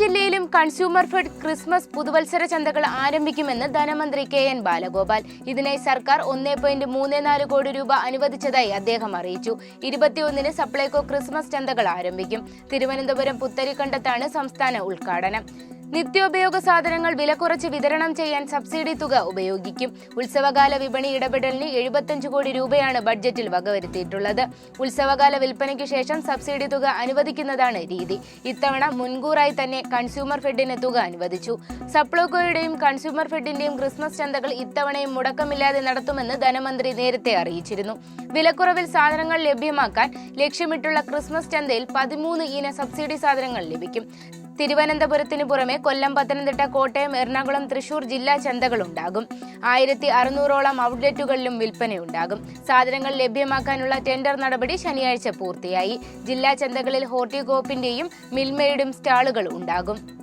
ജില്ലയിലും consumer fed Christmas പുതുവത്സര ചന്തകൾ ആരംഭിക്കുമെന്ന് ധനമന്ത്രി കെ എൻ ബാലഗോപാൽ. ഇതിനായി സർക്കാർ ഒന്നേ പോയിന്റ് മൂന്ന് നാല് കോടി രൂപ അനുവദിച്ചതായി അദ്ദേഹം അറിയിച്ചു. ഇരുപത്തിയൊന്നിന് സപ്ലൈകോ ക്രിസ്മസ് ചന്തകൾ ആരംഭിക്കും. തിരുവനന്തപുരം പുത്തരിക്കണ്ടത്താണ് സംസ്ഥാന ഉദ്ഘാടനം. നിത്യോപയോഗ സാധനങ്ങൾ വില കുറച്ച് വിതരണം ചെയ്യാൻ സബ്സിഡി തുക ഉപയോഗിക്കും. ഉത്സവകാല വിപണി ഇടപെടലിന് എഴുപത്തഞ്ച് കോടി രൂപയാണ് ബഡ്ജറ്റിൽ വകവരുത്തിയിട്ടുള്ളത്. ഉത്സവകാല വിൽപ്പനയ്ക്ക് ശേഷം സബ്സിഡി തുക അനുവദിക്കുന്നതാണ് രീതി. ഇത്തവണ മുൻകൂറായി തന്നെ കൺസ്യൂമർ ഫെഡിന് തുക അനുവദിച്ചു. സപ്ലോക്കോയുടെയും കൺസ്യൂമർ ഫെഡിന്റെയും ക്രിസ്മസ് ചന്തകൾ ഇത്തവണയും മുടക്കമില്ലാതെ നടത്തുമെന്ന് ധനമന്ത്രി നേരത്തെ അറിയിച്ചിരുന്നു. വിലക്കുറവിൽ സാധനങ്ങൾ ലഭ്യമാക്കാൻ ലക്ഷ്യമിട്ടുള്ള ക്രിസ്മസ് ചന്തയിൽ പതിമൂന്ന് ഇന സബ്സിഡി സാധനങ്ങൾ ലഭിക്കും. തിരുവനന്തപുരത്തിന് പുറമെ കൊല്ലം പത്തനംതിട്ട കോട്ടയം എറണാകുളം തൃശൂർ ജില്ലാ ചന്തകളുണ്ടാകും. ആയിരത്തി അറുന്നൂറോളം ഔട്ട്ലെറ്റുകളിലും വിൽപ്പനയുണ്ടാകും. സാധനങ്ങൾ ലഭ്യമാക്കാനുള്ള ടെൻഡർ നടപടി ശനിയാഴ്ച പൂർത്തിയായി. ജില്ലാ ചന്തകളിൽ ഹോർട്ടികോപ്പിന്റെയും മിൽമയുടെയും സ്റ്റാളുകൾ ഉണ്ടാകും.